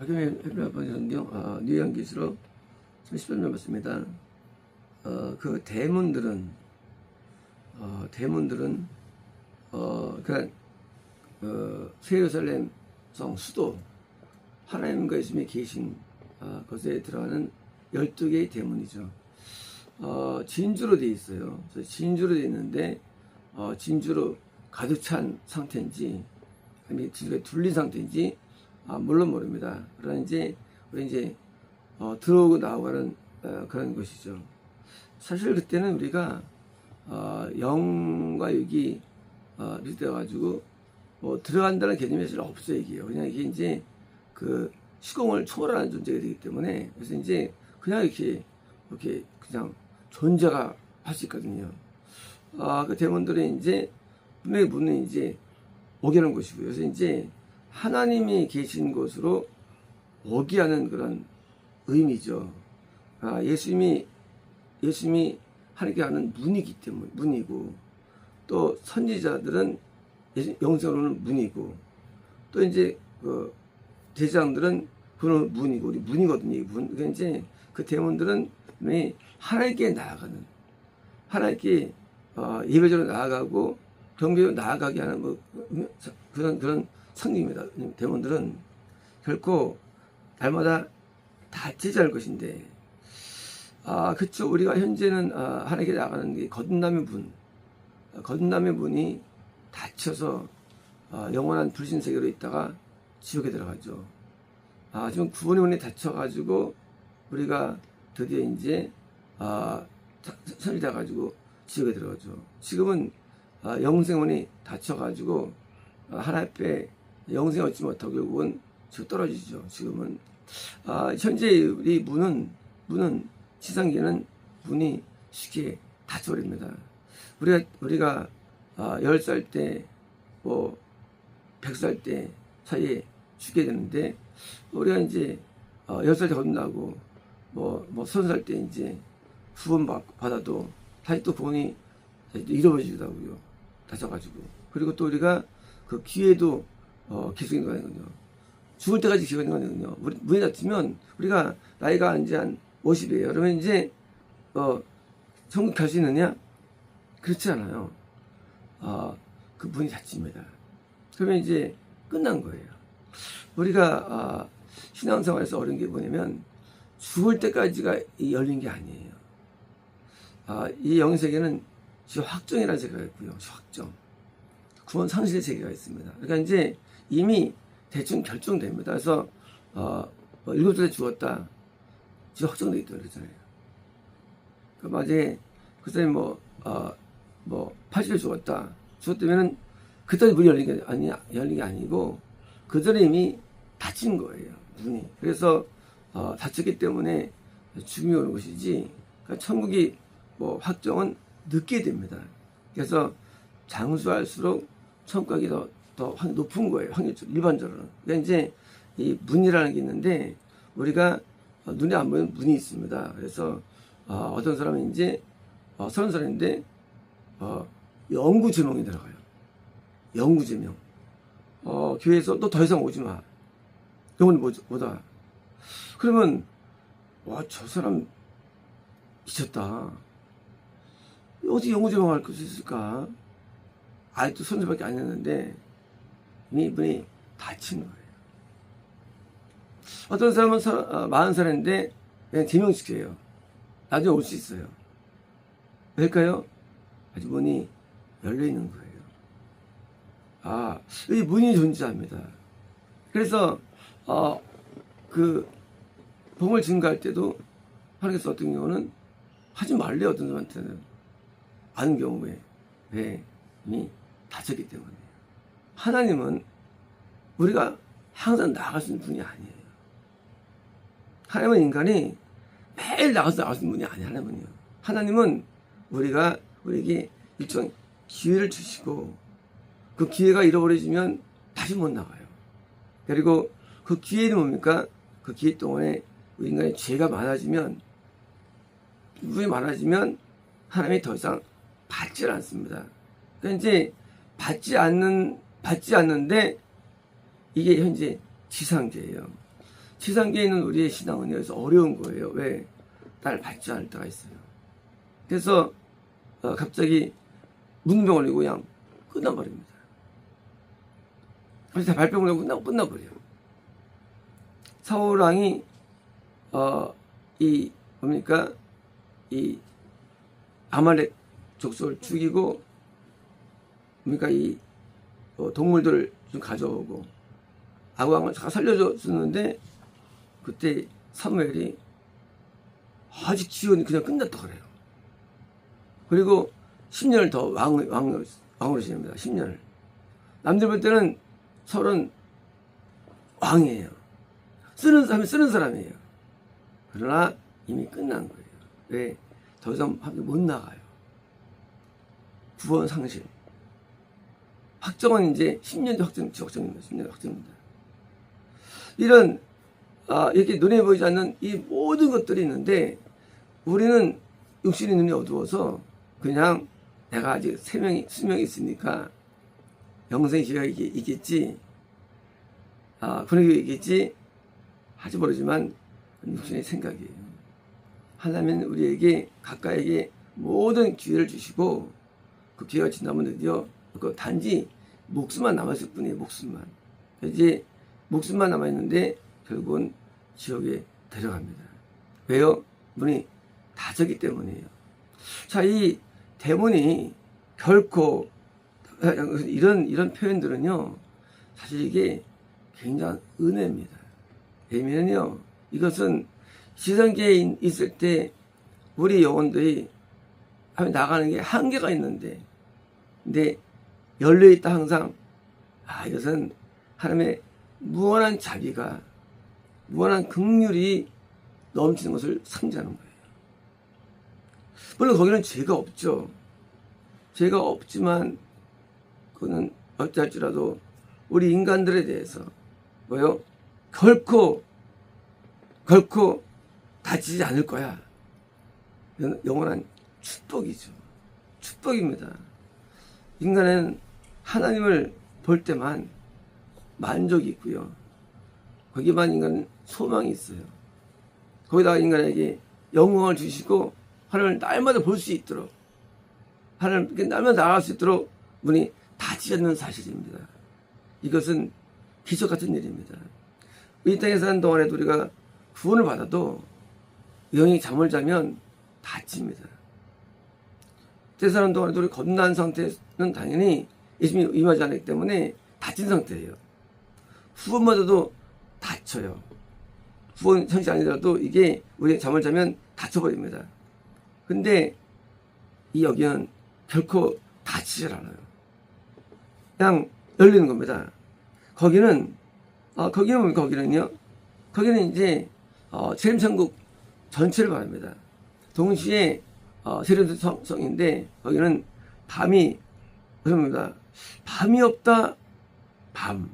박영의 헤브라 번째 성경 어, 뉴연기시로 30절 맞습니다. 어, 그 대문들은 어, 대문들은 어, 그러니까 어, 세예루살렘 성 수도 하나님과 예수님이 계신 어, 것에 들어가는 12개의 대문이죠. 어, 진주로 되어 있어요. 진주로 되어 있는데 어, 진주로 가득 찬 상태인지 아니면 진주가 둘린 상태인지 아, 물론 모릅니다. 그러나 이제 우리 이제 어, 들어오고 나오가는 어, 그런 것이죠. 사실 그때는 우리가 어, 영과 육이 어, 밀대가지고 뭐 들어간다는 개념이 사실 없어요 이게요. 그냥 이게 이제 그 시공을 초월하는 존재가 되기 때문에 그래서 이제 그냥 이렇게 이렇게 그냥 존재가 할 수 있거든요. 아, 그 대문들이 이제 분명히 문은 이제 오게 하는 것이고요. 그래서 이제 하나님이 계신 곳으로 오게 하는 그런 의미죠. 아, 예수님이 예수님이 하나님께 하는 문이기 때문에 문이고 또 선지자들은 영생으로는 문이고 또 이제 그 대장들은 그런 문이고 우리 문이거든요. 이 문. 그러니까 이제 그 대문들은 하나님께 나아가는 하나님께 어, 예배적으로 나아가고 경배로 나아가게 하는 뭐 그런 그런 성경입니다. 대문들은 결코 날마다 닫히지 않을 것인데 아 그쵸 우리가 현재는 아, 하나님께 나가는 게 거듭남의 문 아, 거듭남의 문이 닫혀서 아, 영원한 불신 세계로 있다가 지옥에 들어가죠. 아 지금 구원의 문이 닫혀가지고 우리가 드디어 이제 아 선이 돼가지고 지옥에 들어가죠. 지금은 아, 영생문이 닫혀가지고 아, 하나님 앞에 영생 얻지 못하고 결국은 지금 떨어지죠. 지금은 아, 현재 우리 문은 문은 지상계는 문이 쉽게 닫혀버립니다. 우리가 우리가 아, 10살 때, 뭐 100살 때 사이에 죽게 되는데 우리가 이제 어, 10살 때 거듭나고 뭐, 뭐 30살 때 이제 구원 받- 받아도 다시 또 구원이 하고요. 다쳐가지고. 그리고 또 우리가 그 기회도 어, 있는 거거든요. 죽을 때까지 있는 거거든요. 우리, 문이 닫히면 우리가 나이가 이제 한 50이에요. 그러면 이제 어, 천국 갈 수 있느냐? 그렇지 않아요. 아, 그 문이 닫힙니다. 그러면 이제 끝난 거예요. 우리가 아, 신앙생활에서 어려운 게 뭐냐면 죽을 때까지가 이 열린 게 아니에요. 아, 이 영세계는 지금 확정이라는 세계가 있고요. 확정. 구원 상실의 세계가 있습니다. 그러니까 이제 이미 대충 결정됩니다. 그래서 어, 뭐 일곱 살에 죽었다. 지금 확정돼 있다 그러잖아요. 그 만약에 그 사람이 뭐, 어, 뭐 80에 죽었다. 죽었다면은 그때 문이 열린 게 아니 열린 게 아니고 그 전에 이미 닫힌 거예요. 문이. 그래서 어, 닫혔기 때문에 죽음이 오는 것이지. 그러니까 천국이 뭐 확정은 늦게 됩니다. 그래서 장수할수록 천국이 더, 더 확- 높은 거예요. 확률적으로, 일반적으로는. 그러니까 이제 이 문이라는 게 있는데 우리가 어, 눈에 안 보이는 문이 있습니다. 그래서 어, 어떤 사람은 이제 어, 서른 살인데 어, 영구 제명이 들어가요. 영구 제명. 어, 교회에서 너 더 이상 오지 마. 영원히 와. 그러면 와 저 사람 미쳤다. 어디 영구 제명할 것이 있을까? 아직도 손주밖에 안 했는데 문이 닫힌 거예요. 어떤 사람은 서, 어, 40살인데 그냥 제명시켜요. 나중에 올 수 있어요. 왜일까요? 아직 문이 열려 있는 거예요. 아, 이 문이 존재합니다. 그래서 어, 그 봉을 증가할 때도 하나님께서 어떤 경우는 하지 말래 어떤 사람한테는 아는 경우에 왜 이미 닫혔기 때문에 하나님은 우리가 항상 나갈 수 있는 분이 아니에요. 하나님은 인간이 매일 나가서 나갈 수 있는 분이 아니에요. 하나님은요. 하나님은 우리가 우리에게 일정 기회를 주시고 그 기회가 잃어버려지면 다시 못 나가요. 그리고 그 기회는 뭡니까? 그 기회 동안에 인간의 죄가 많아지면 부분이 많아지면 하나님이 더 이상 받질 않습니다. 그러니까 이제 받지 않는 받지 않는데 이게 현재 지상계예요. 지상계에 있는 우리의 신앙은 여기서 어려운 거예요. 왜? 날 받지 않을 때가 있어요. 그래서 어, 갑자기 문병 올리고 그냥 끝나버립니다. 그래서 발병 올리고 끝나고 끝나버려요. 사울왕이 어, 이 뭡니까 이 아말렉 족속을 죽이고 뭡니까 이 어, 동물들을 좀 가져오고 아왕을 다 살려줬었는데 그때 사무엘이 아직 지원이 그냥 끝났다 그래요. 그리고 10년을 더 왕, 왕, 왕으로 지냅니다. 10년을. 남들 볼 때는 설은 왕이에요. 쓰는 사람이 쓰는 사람이에요. 그러나 이미 끝난 거예요. 왜? 더 이상 밖에 못 나가요. 구원 상실. 확정은 이제 10년 뒤 확정, 확정입니다. 10년 확정입니다. 이런, 아, 이렇게 눈에 보이지 않는 이 모든 것들이 있는데, 우리는 육신의 눈이 어두워서 그냥 내가 아직 세명이, 수명이 있으니까 영생 시가 있겠지, 아, 그런 게 있겠지, 하지 모르지만 육신의 생각이에요. 하나님은 우리에게 가까이에게 모든 기회를 주시고 그 기회가 지나면 드디어 그 단지 목숨만 남았을 뿐이에요. 목숨만. 이제 목숨만 남아있는데 결국은 지옥에 데려갑니다. 왜요? 문이 닫았기 때문이에요. 자, 이 데몬이 결코 이런 이런 표현들은요. 사실 이게 굉장한 은혜입니다. 왜냐면요. 이것은 지성계에 있을 때 우리 영혼들이 나가는 게 한계가 있는데 근데 열려 있다 항상 아 이것은 하나님의 무한한 자비가 무한한 긍휼이 넘치는 것을 상징하는 거예요. 물론 거기는 죄가 없죠. 죄가 없지만 그거는 어찌할지라도 우리 인간들에 대해서 뭐요? 결코 결코 다치지 않을 거야. 영원한 축복이죠. 축복입니다. 인간은 하나님을 볼 때만 만족이 있고요. 거기만 인간은 소망이 있어요. 거기다가 인간에게 영광을 주시고 하나님을 날마다 볼 수 있도록 하나님께 날마다 나아갈 수 있도록 문이 닫히지 않는 사실입니다. 이것은 기적 같은 일입니다. 이 땅에 사는 동안에도 우리가 구원을 받아도 영이 잠을 자면 다칩니다. 때 사는 동안에도 우리 건난 상태는 당연히 예수님이 임하지 않기 때문에 다친 상태예요. 후원마저도 다쳐요. 후원 현실 아니더라도 이게 우리 잠을 자면 다쳐버립니다. 근데 이 여기는 결코 다치질 않아요. 그냥 열리는 겁니다. 거기는 어, 거기는 뭐 거기는요. 거기는 이제 어, 세림천국 전체를 말합니다. 동시에 어, 세림성인데 거기는 밤이 그럽니다. 밤이 없다. 밤.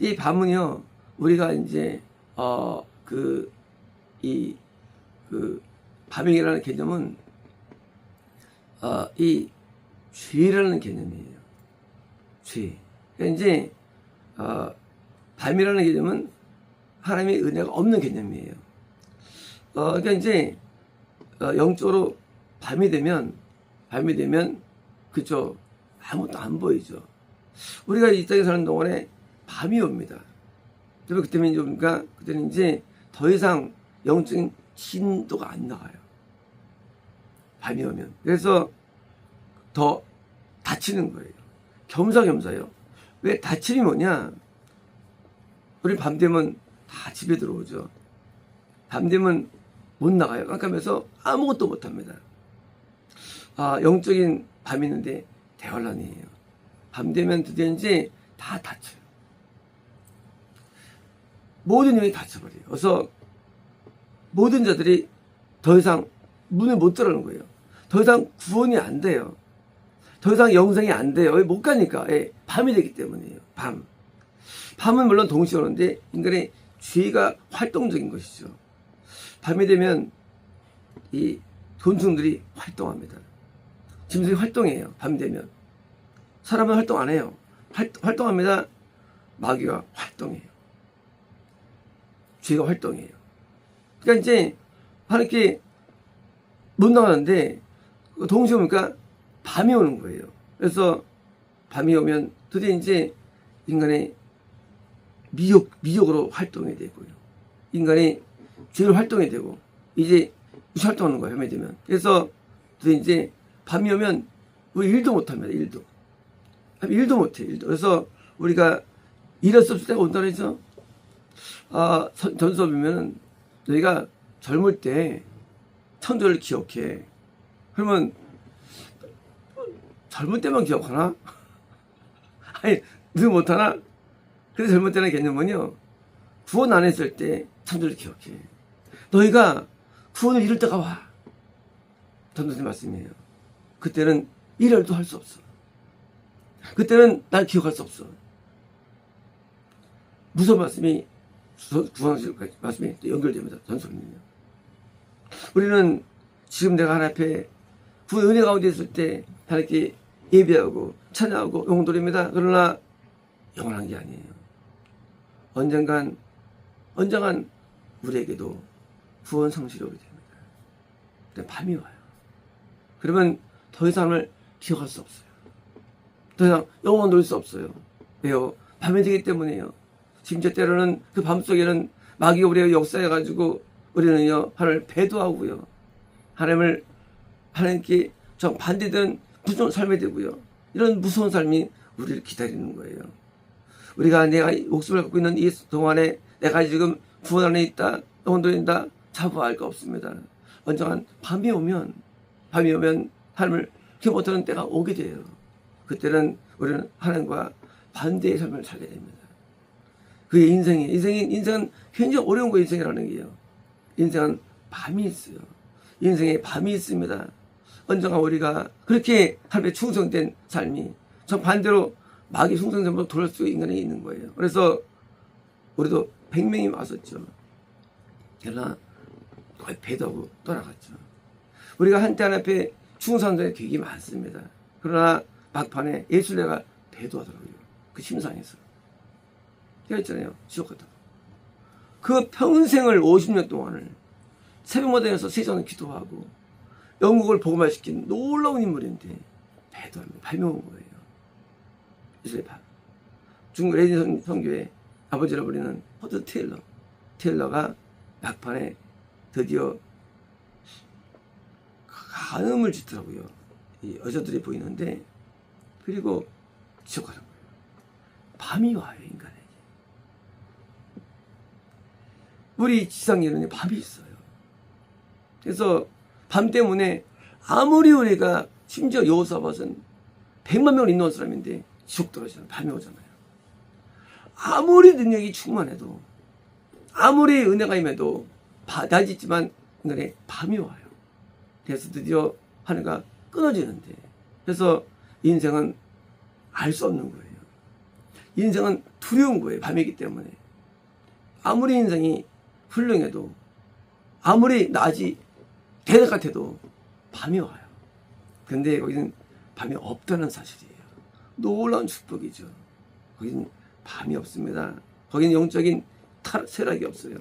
이 밤은요. 우리가 이제 어 그 이 그 밤이라는 개념은 어 이 죄라는 개념이에요. 죄. 그러니까 이제 어 밤이라는 개념은 하나님의 은혜가 없는 개념이에요. 어, 그러니까 이제 어, 영적으로 밤이 되면 밤이 되면 그죠 아무것도 안 보이죠. 우리가 이 땅에 사는 동안에 밤이 옵니다. 그러면 그때는 이제 뭡니까? 그때는 이제 더 이상 영적인 진도가 안 나가요. 밤이 오면. 그래서 더 다치는 거예요. 겸사겸사요. 왜 다침이 뭐냐? 우리 밤 되면 다 집에 들어오죠. 밤 되면 못 나가요. 깜깜해서 아무것도 못 합니다. 아, 영적인 밤이 있는데 대환란이에요. 밤 되면 이제 다 닫혀요. 모든 영이 닫혀버려요. 그래서 모든 자들이 더 이상 문을 못 들어가는 거예요. 더 이상 구원이 안 돼요. 더 이상 영생이 안 돼요. 못 가니까. 예, 밤이 되기 때문이에요. 밤. 밤은 물론 동시에 오는데 인간의 죄가 활동적인 것이죠. 밤이 되면 이 곤충들이 활동합니다. 짐승이 활동해요. 밤이 되면. 사람은 활동 안 해요. 활, 활동합니다. 마귀가 활동해요. 죄가 활동해요. 그러니까 이제 하나님께 못 나가는데 동시에 오니까 밤이 오는 거예요. 그래서 밤이 오면 드디어 이제 인간의 미혹, 미혹으로 활동이 되고요. 인간이 죄로 활동이 되고 이제 무시 활동하는 거예요. 밤이 되면. 그래서 드디어 이제 밤이 오면 우리 일도 못합니다. 일도. 일도 못해. 일도. 그래서 우리가 일할 수 없을 때가 온다 그래서 아, 선- 전수업이면은 너희가 젊을 때 천도를 기억해. 그러면 젊을 때만 기억하나? 아니, 늘 못하나? 근데 젊을 때는 개념은요, 구원 안 했을 때 천도를 기억해. 너희가 구원을 이룰 때가 와. 전도님 말씀이에요. 그때는 일할도 할 수 없어. 그때는 날 기억할 수 없어. 무서운 말씀이 구원하실 말씀이 또 연결됩니다. 전설은요. 우리는 지금 내가 하나 앞에 그 은혜 가운데 있을 때 하나님께 예배하고 찬양하고 용돌입니다. 그러나 영원한 게 아니에요. 언젠간 언젠간 우리에게도 구원 성실이 오게 됩니다. 밤이 와요. 그러면 더 이상을 기억할 수 없어요. 더 이상 영원 놓을 수 없어요. 왜요? 밤이 되기 때문에요. 심지어 때로는 그 밤속에는 마귀가 우리가 역사해가지고 우리는요, 하나님을 배도하고요. 하나님을, 하나님께 정 반대되는 무서운 삶이 되고요. 이런 무서운 삶이 우리를 기다리는 거예요. 우리가 내가 목숨을 갖고 있는 이 동안에 내가 지금 구원 안에 있다, 영혼도인다, 자부할 거 없습니다. 언젠간 밤이 오면, 밤이 오면 하나님을 기억 못하는 때가 오게 돼요. 그때는 우리는 하나님과 반대의 삶을 살게 됩니다. 그게 인생이에요. 인생이, 인생은 굉장히 어려운 거 인생이라는 게요. 인생은 밤이 있어요. 인생에 밤이 있습니다. 언젠가 우리가 그렇게 하나님의 충성된 삶이 정 반대로 마귀 충성됨으로 돌아올 수 인간에 있는 거예요. 그래서 우리도 100명이 왔었죠. 그러나 거의 배도하고 떠나갔죠. 우리가 한때 하나님께 충성자들이 되게 많습니다. 그러나 막판에 예술내가 배도하더라고요. 그 심상에서. 그랬잖아요. 지옥 갔다가. 그 평생을 50년 동안을 새벽마다에서 세상을 기도하고 영국을 복음화시킨 놀라운 인물인데 배도합니다. 발명한 거예요. 이슬 밥. 중국 레진 성교의 아버지라 부리는 허드 테일러. 테일러가 막판에 드디어 간음을 짓더라고요. 이 여자들이 보이는데 그리고 지옥 가는 거예요. 밤이 와요 인간에게. 우리 지상에는 밤이 있어요. 그래서 밤 때문에 아무리 우리가 심지어 여호사밧은 100만 명을 인도한 사람인데 지옥 떨어지잖아요. 밤이 오잖아요. 아무리 능력이 충만해도 아무리 은혜가 임해도 낮이지만 인간에 밤이 와요. 그래서 드디어 하늘가 끊어지는데 그래서 인생은 알 수 없는 거예요. 인생은 두려운 거예요. 밤이기 때문에. 아무리 인생이 훌륭해도 아무리 낮이 대낮 같아도 밤이 와요. 근데 거기는 밤이 없다는 사실이에요. 놀라운 축복이죠. 거기는 밤이 없습니다. 거기는 영적인 탈, 쇠락이 없어요.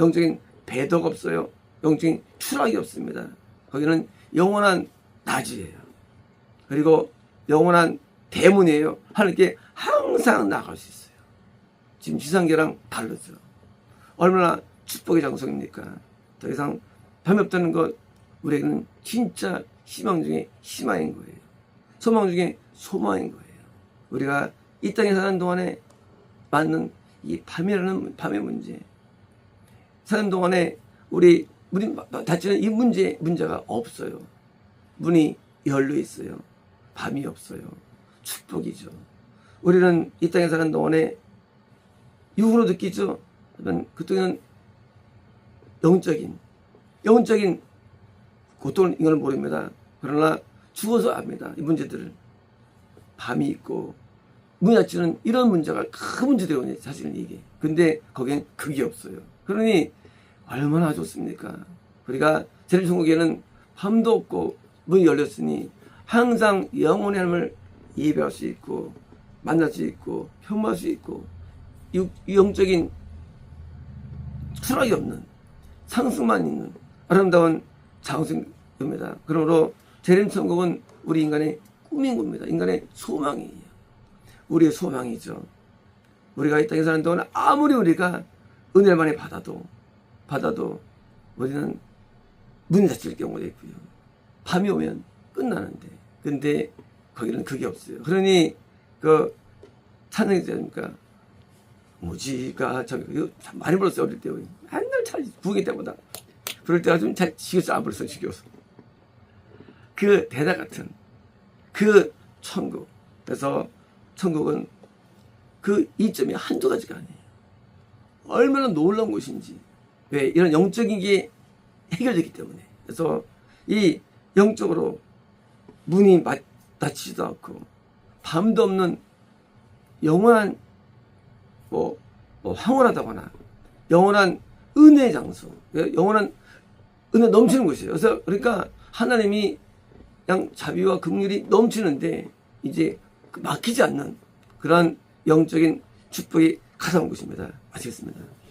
영적인 배덕 없어요. 영적인 추락이 없습니다. 거기는 영원한 낮이에요. 그리고 영원한 대문이에요. 하나님께 항상 나갈 수 있어요. 지금 지상계랑 다르죠. 얼마나 축복의 장소입니까? 더 이상 밤이 없다는 것 우리에게는 진짜 희망 중에 희망인 거예요. 소망 중에 소망인 거예요. 우리가 이 땅에 사는 동안에 맞는 이 밤이라는 밤의 문제 사는 동안에 우리 문이 닫히는 이 문제 문제가 없어요. 문이 열려 있어요. 밤이 없어요. 축복이죠. 우리는 이 땅에 사는 동안에 육으로 느끼죠. 그러면 그때는 영적인 영적인 고통을 이걸 모릅니다. 그러나 죽어서 압니다. 이 문제들을 밤이 있고 문이 닫히는 이런 문제가 큰 문제되거든요. 사실은 이게. 근데 거기엔 그게 없어요. 그러니 얼마나 좋습니까? 우리가 제일천국에는 밤도 없고 문이 열렸으니 항상 영원의 하나님을 예배할 수 있고 만날 수 있고 혐오할 수 있고 육- 영적인 철학이 없는 상승만 있는 아름다운 장소입니다. 그러므로 재림 천국은 우리 인간의 꿈인 겁니다. 인간의 소망이에요. 우리의 소망이죠. 우리가 이 땅에 사는 동안 아무리 우리가 은혜를 많이 받아도 받아도 우리는 문이 닫힐 경우도 있고요. 밤이 오면 끝나는데. 근데 거기는 그게 없어요. 그러니 그 찬양이니까 무지가 저기 참 많이 불렀어요 어릴 때 맨날 잘 부흥회 때보다. 그럴 때가 좀 잘 지겨서 안 불렀어 지겨워서 그 대다 같은 그 천국. 그래서 천국은 그 이점이 한두 가지가 아니에요. 얼마나 놀라운 곳인지 왜 이런 영적인 게 해결되기 때문에 그래서 이 영적으로 문이 마- 닫히지도 않고 밤도 없는 영원한 뭐, 뭐 황홀하다거나 영원한 은혜의 장소, 영원한 은혜 넘치는 곳이에요. 그래서 그러니까 하나님이 양 자비와 긍휼이 넘치는데 이제 그 막히지 않는 그러한 영적인 축복이 가득한 곳입니다. 마치겠습니다.